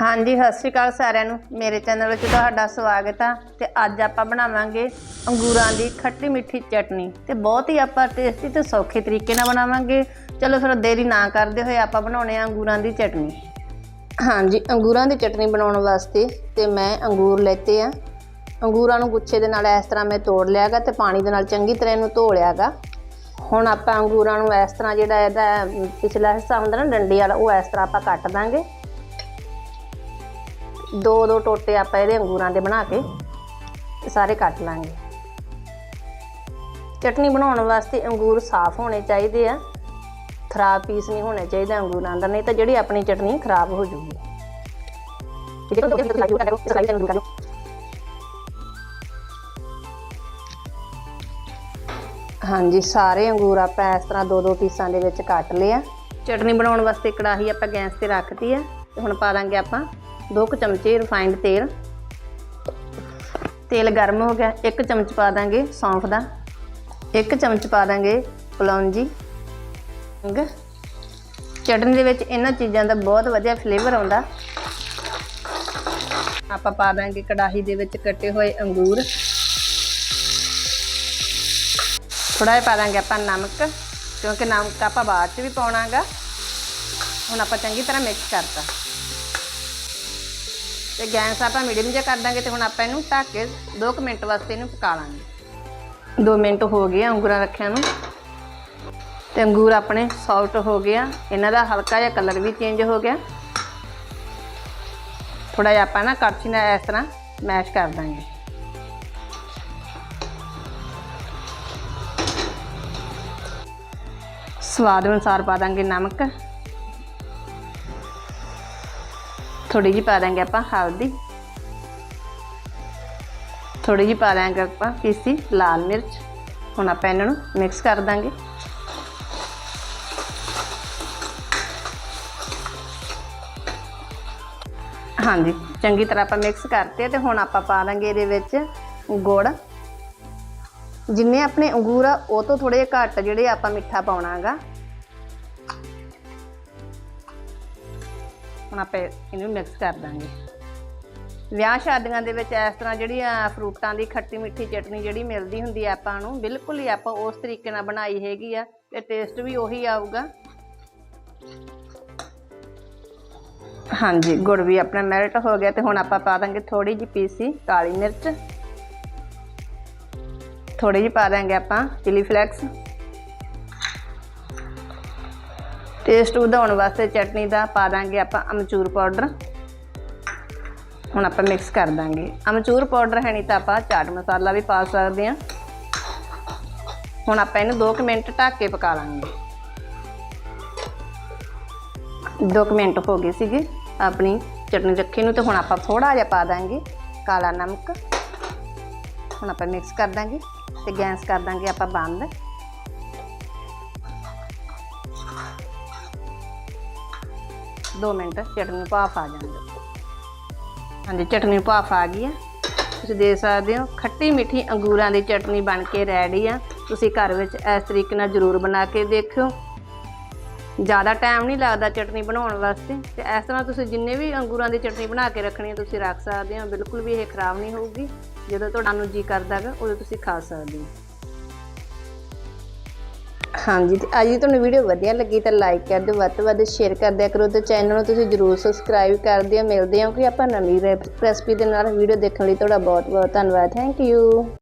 ਹਾਂਜੀ, ਸਤਿ ਸ਼੍ਰੀ ਅਕਾਲ ਸਾਰਿਆਂ ਨੂੰ। ਮੇਰੇ ਚੈਨਲ ਵਿੱਚ ਤੁਹਾਡਾ ਸਵਾਗਤ ਆ ਤੇ ਅੱਜ ਆਪਾਂ ਬਣਾਵਾਂਗੇ ਅੰਗੂਰਾਂ ਦੀ ਖੱਟੀ ਮਿੱਠੀ ਚਟਨੀ ਤੇ ਬਹੁਤ ਹੀ ਆਪਾਂ ਟੇਸਟੀ ਤੇ ਸੌਖੇ ਤਰੀਕੇ ਨਾਲ ਬਣਾਵਾਂਗੇ। ਚਲੋ, ਫਿਰ ਦੇਰੀ ਨਾ ਕਰਦੇ ਹੋਏ ਆਪਾਂ ਬਣਾਉਣੇ ਆ ਅੰਗੂਰਾਂ ਦੀ ਚਟਨੀ। ਹਾਂਜੀ, ਅੰਗੂਰਾਂ ਦੀ ਚਟਨੀ ਬਣਾਉਣ ਵਾਸਤੇ ਤੇ ਮੈਂ ਅੰਗੂਰ ਲੈਤੇ ਆ। ਅੰਗੂਰਾਂ ਨੂੰ ਗੁੱਛੇ ਦੇ ਨਾਲ ਇਸ ਤਰ੍ਹਾਂ ਮੈਂ ਤੋੜ ਲਿਆਗਾ ਤੇ ਪਾਣੀ ਦੇ ਨਾਲ ਚੰਗੀ ਤਰ੍ਹਾਂ ਇਹਨੂੰ ਧੋ ਲਿਆਗਾ। ਹੁਣ ਆਪਾਂ ਅੰਗੂਰਾਂ ਨੂੰ ਇਸ ਤਰ੍ਹਾਂ ਜਿਹੜਾ ਇਹਦਾ ਪਿਛਲਾ ਹਿੱਸਾ ਹੁੰਦਾ ਨਾ ਡੰਡੀ ਵਾਲਾ, ਉਹ ਇਸ ਤਰ੍ਹਾਂ ਆਪਾਂ ਕੱਟ ਦਾਂਗੇ। ਦੋ ਦੋ ਟੋਟੇ ਆਪਾਂ ਇਹਦੇ ਅੰਗੂਰਾਂ ਦੇ ਬਣਾ ਕੇ ਸਾਰੇ ਕੱਟ ਲਾਂਗੇ। ਚਟਨੀ ਬਣਾਉਣ ਵਾਸਤੇ ਅੰਗੂਰ ਸਾਫ਼ ਹੋਣੇ ਚਾਹੀਦੇ ਆ। ਖਰਾਬ ਪੀਸ ਨਹੀਂ ਹੋਣੇ ਚਾਹੀਦੇ ਅੰਗੂਰਾਂ ਦਾ ਨਹੀਂ ਤਾਂ ਜਿਹੜੀ ਆਪਣੀ ਚਟਨੀ ਖਰਾਬ ਹੋ ਜੂਗੀ। ਹਾਂਜੀ ਸਾਰੇ ਅੰਗੂਰ ਆਪਾਂ ਇਸ ਤਰ੍ਹਾਂ ਦੋ ਦੋ ਪੀਸਾਂ ਦੇ ਵਿੱਚ ਕੱਟ ਲਿਆ ਚਟਨੀ ਬਣਾਉਣ ਵਾਸਤੇ ਕੜਾਹੀ ਆਪਾਂ ਗੈਸ ਤੇ ਰੱਖਤੀ ਆ ਤੇ ਹੁਣ ਪਾ ਦਾਂਗੇ ਆਪਾਂ ਦੋ ਕੁ ਚਮਚੇ ਰਿਫਾਈਨਡ ਤੇਲ। ਤੇਲ ਗਰਮ ਹੋ ਗਿਆ, ਇੱਕ ਚਮਚ ਪਾ ਦਾਂਗੇ ਸੌਂਫ ਦਾ, ਇੱਕ ਚਮਚ ਪਾ ਦਾਂਗੇ ਕਲੌਂਜੀ ਹਿੰਗ ਚਟਨੀ ਦੇ ਵਿੱਚ ਇਹਨਾਂ ਚੀਜ਼ਾਂ ਦਾ ਬਹੁਤ ਵਧੀਆ ਫਲੇਵਰ ਆਉਂਦਾ। ਆਪਾਂ ਪਾ ਦਾਂਗੇ ਕੜਾਹੀ ਦੇ ਵਿੱਚ ਕੱਟੇ ਹੋਏ ਅੰਗੂਰ। ਥੋੜਾ ਜਿਹਾ ਪਾ ਦਾਂਗੇ ਆਪਾਂ ਨਮਕ, ਕਿਉਂਕਿ ਨਮਕ ਆਪਾਂ ਬਾਅਦ ਚ ਵੀ ਪਾਉਣਾਗਾ। ਹੁਣ ਆਪਾਂ ਚੰਗੀ ਤਰ੍ਹਾਂ ਮਿਕਸ ਕਰਤਾ। ਤੇ ਗੈਸ ਆਪਾਂ ਮੀਡੀਅਮ ਜਿਹਾ ਕਰ ਦਾਂਗੇ ਤੇ ਹੁਣ ਆਪਾਂ ਇਹਨੂੰ ਢੱਕ ਕੇ 2 ਮਿੰਟ ਵਾਸਤੇ ਇਹਨੂੰ ਪਕਾ ਲਾਂਗੇ। 2 ਮਿੰਟ ਹੋ ਗਏ ਅੰਗੂਰਾਂ ਰੱਖਿਆ ਨੂੰ। ਤੇ ਅੰਗੂਰ ਆਪਣੇ ਸੌਫਟ ਹੋ ਗਿਆ ਇਹਨਾਂ ਦਾ ਹਲਕਾ ਜਿਹਾ ਕਲਰ ਵੀ ਚੇਂਜ ਹੋ ਗਿਆ। ਥੋੜਾ ਜਿਹਾ ਆਪਾਂ ਨਾ ਕੜਛੀ ਨਾਲ ਇਸ ਤਰ੍ਹਾਂ ਮੈਸ਼ ਕਰ ਦਾਂਗੇ। ਸਵਾਦ ਅਨੁਸਾਰ ਪਾ ਦਾਂਗੇ ਨਮਕ। ਥੋੜੀ ਜਿਹੀ ਪਾ ਦਾਂਗੇ ਆਪਾਂ ਹਲਦੀ। ਥੋੜੀ ਜਿਹੀ ਪਾ ਦਾਂਗੇ ਆਪਾਂ ਪੀਸੀ ਲਾਲ ਮਿਰਚ। ਹੁਣ ਆਪਾਂ ਇਹਨਾਂ ਨੂੰ ਮਿਕਸ ਕਰ ਦਾਂਗੇ ਹਾਂਜੀ, ਚੰਗੀ ਤਰ੍ਹਾਂ ਆਪਾਂ ਮਿਕਸ ਕਰਤੇ ਤੇ ਹੁਣ ਆਪਾਂ ਪਾ ਦਾਂਗੇ ਇਹਦੇ ਵਿੱਚ ਗੁੜ। ਜਿੰਨੇ ਆਪਣੇ ਅੰਗੂਰ ਆ, ਉਹ ਤੋਂ ਥੋੜੇ ਘੱਟ ਜਿਹੜੇ ਆਪਾਂ ਮਿੱਠਾ ਪਾਉਣਾਗਾ ਹੁਣ ਆਪਾਂ ਇਹਨੂੰ ਮਿਕਸ ਕਰ ਦਾਂਗੇ। ਵਿਆਹ ਸ਼ਾਦੀਆਂ ਦੇ ਵਿੱਚ ਇਸ ਤਰ੍ਹਾਂ ਜਿਹੜੀ ਫਰੂਟਾਂ ਦੀ ਖੱਟੀ ਮਿੱਠੀ ਚਟਨੀ ਜਿਹੜੀ ਮਿਲਦੀ ਹੁੰਦੀ ਆ ਆਪਾਂ ਨੂੰ, ਬਿਲਕੁਲ ਹੀ ਆਪਾਂ ਉਸ ਤਰੀਕੇ ਨਾਲ ਬਣਾਈ ਹੈਗੀ ਆ ਤੇ ਟੇਸਟ ਵੀ ਉਹੀ ਆਊਗਾ। ਹਾਂਜੀ, ਗੁੜ ਵੀ ਆਪਣਾ ਮੈਲਟ ਹੋ ਗਿਆ ਤੇ ਹੁਣ ਆਪਾਂ ਪਾ ਦਾਂਗੇ ਥੋੜੀ ਜਿਹੀ ਪੀਸੀ ਕਾਲੀ ਮਿਰਚ। ਥੋੜੀ ਜਿਹੀ ਪਾ ਦਾਂਗੇ ਆਪਾਂ ਚਿਲੀ ਫਲੈਕਸ ਟੇਸਟ ਵਧਾਉਣ ਵਾਸਤੇ ਚਟਨੀ ਦਾ ਪਾ ਦਾਂਗੇ ਆਪਾਂ ਅਮਚੂਰ ਪਾਊਡਰ। ਹੁਣ ਆਪਾਂ ਮਿਕਸ ਕਰ ਦਾਂਗੇ। ਅਮਚੂਰ ਪਾਊਡਰ ਹੈ ਨਹੀਂ ਤਾਂ ਆਪਾਂ ਚਾਟ ਮਸਾਲਾ ਵੀ ਪਾ ਸਕਦੇ ਹਾਂ। ਹੁਣ ਆਪਾਂ ਇਹਨੂੰ 2 ਮਿੰਟ ਢੱਕ ਕੇ ਪਕਾ ਲਾਂਗੇ। 2 ਮਿੰਟ ਹੋ ਗਏ ਸੀਗੇ ਆਪਣੀ ਚਟਨੀ ਰੱਖੀ ਨੂੰ ਤੇ ਹੁਣ ਆਪਾਂ ਥੋੜਾ ਜਿਹਾ ਪਾ ਦਾਂਗੇ ਕਾਲਾ ਨਮਕ। ਹੁਣ ਆਪਾਂ ਮਿਕਸ ਕਰ ਦਾਂਗੇ ਤੇ ਗੈਸ ਕਰ ਦਾਂਗੇ ਆਪਾਂ ਬੰਦ। ਦੋ ਮਿੰਟ, ਚਟਨੀ ਭਾਫ ਆ ਜਾਂਦੀ ਹਾਂਜੀ, ਚਟਨੀ ਭਾਫ ਆ ਗਈ ਆ। ਤੁਸੀਂ ਦੇਖ ਸਕਦੇ ਹੋ, ਖੱਟੀ ਮਿੱਠੀ ਅੰਗੂਰਾਂ ਦੀ ਚਟਨੀ ਬਣ ਕੇ ਰੈਡੀ ਆ। ਤੁਸੀਂ ਘਰ ਵਿੱਚ ਇਸ ਤਰੀਕੇ ਨਾਲ ਜ਼ਰੂਰ ਬਣਾ ਕੇ ਦੇਖਿਓ। ਜ਼ਿਆਦਾ ਟਾਈਮ ਨਹੀਂ ਲੱਗਦਾ ਚਟਨੀ ਬਣਾਉਣ ਵਾਸਤੇ। ਤੇ ਇਸ ਤਰ੍ਹਾਂ ਤੁਸੀਂ ਜਿੰਨੇ ਵੀ ਅੰਗੂਰਾਂ ਦੀ ਚਟਨੀ ਬਣਾ ਕੇ ਰੱਖਣੀ ਹੈ ਤੁਸੀਂ ਰੱਖ ਸਕਦੇ ਹੋ। ਬਿਲਕੁਲ ਵੀ ਇਹ ਖਰਾਬ ਨਹੀਂ ਹੋਊਗੀ। ਜਦੋਂ ਤੁਹਾਨੂੰ ਨੂੰ ਜੀ ਕਰਦਾ ਗਾ, ਉਦੋਂ ਤੁਸੀਂ ਖਾ ਸਕਦੇ ਹੋ। ਹਾਂਜੀ, ਤੇ ਅੱਜ ਦੀ ਤੁਹਾਨੂੰ ਵੀਡੀਓ ਵਧੀਆ ਲੱਗੀ ਤਾਂ ਲਾਈਕ ਕਰ ਦਿਓ, ਵੱਧ ਤੋਂ ਵੱਧ ਸ਼ੇਅਰ ਕਰ ਦਿਆ ਕਰੋ ਤੇ ਚੈਨਲ ਨੂੰ ਤੁਸੀਂ ਜਰੂਰ ਸਬਸਕ੍ਰਾਈਬ ਕਰ ਦਿਓ। ਮਿਲਦੇ ਹਾਂ ਕਿ ਆਪਾਂ ਨਵੀਂ ਰੈਸਪੀ ਦੇ ਨਾਲ ਵੀਡੀਓ ਦੇਖਣ ਲਈ ਤੁਹਾਡਾ ਬਹੁਤ ਬਹੁਤ ਧੰਨਵਾਦ। Thank you